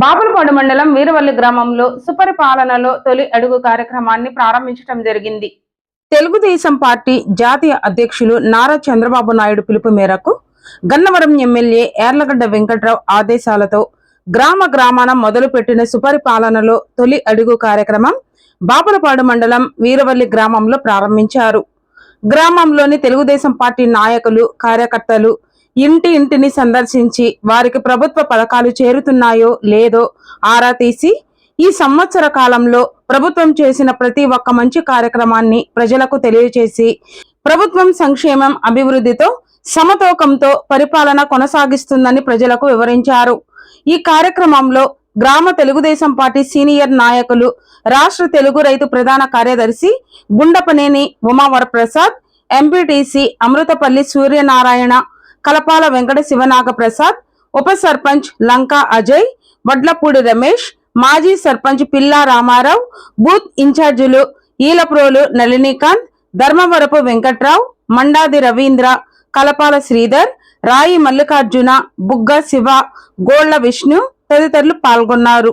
బాపులపాడు మండలం వీరవల్లి గ్రామంలో సుపరిపాలనలో తొలి అడుగు కార్యక్రమాన్ని ప్రారంభించడం జరిగింది. తెలుగుదేశం పార్టీ జాతీయ అధ్యక్షులు నారా చంద్రబాబు నాయుడు పిలుపు మేరకు గన్నవరం ఎమ్మెల్యే ఏర్లగడ్డ వెంకట్రావు ఆదేశాలతో గ్రామ గ్రామాన మొదలుపెట్టిన సుపరిపాలనలో తొలి అడుగు కార్యక్రమం బాపులపాడు మండలం వీరవల్లి గ్రామంలో ప్రారంభించారు. గ్రామంలోని తెలుగుదేశం పార్టీ నాయకులు కార్యకర్తలు ఇంటి ఇంటిని సందర్శించి వారికి ప్రభుత్వ పథకాలు చేరుతున్నాయో లేదో ఆరా తీసి ఈ సంవత్సర కాలంలో ప్రభుత్వం చేసిన ప్రతి ఒక్క మంచి కార్యక్రమాన్ని ప్రజలకు తెలియచేసి ప్రభుత్వం సంక్షేమం అభివృద్ధితో సమతూకంతో పరిపాలన కొనసాగిస్తుందని ప్రజలకు వివరించారు. ఈ కార్యక్రమంలో గ్రామ తెలుగుదేశం పార్టీ సీనియర్ నాయకులు రాష్ట్ర తెలుగు రైతు ప్రధాన కార్యదర్శి గుండపనేని ఉమావరప్రసాద్ ఎంపీటీసీ అమృతపల్లి సూర్యనారాయణ కలపాల వెంకట శివనాగ ప్రసాద్ ఉప సర్పంచ్ లంకా అజయ్ వడ్లపూడి రమేష్ మాజీ సర్పంచ్ పిల్లా రామారావు బూత్ ఇన్ఛార్జీలు ఈలప్రోలు నళినీకాంత్ ధర్మవరపు వెంకట్రావు మండాది రవీంద్ర కలపాల శ్రీధర్ రాయి మల్లికార్జున బుగ్గ శివ గోళ్ళ విష్ణు తదితరులు పాల్గొన్నారు.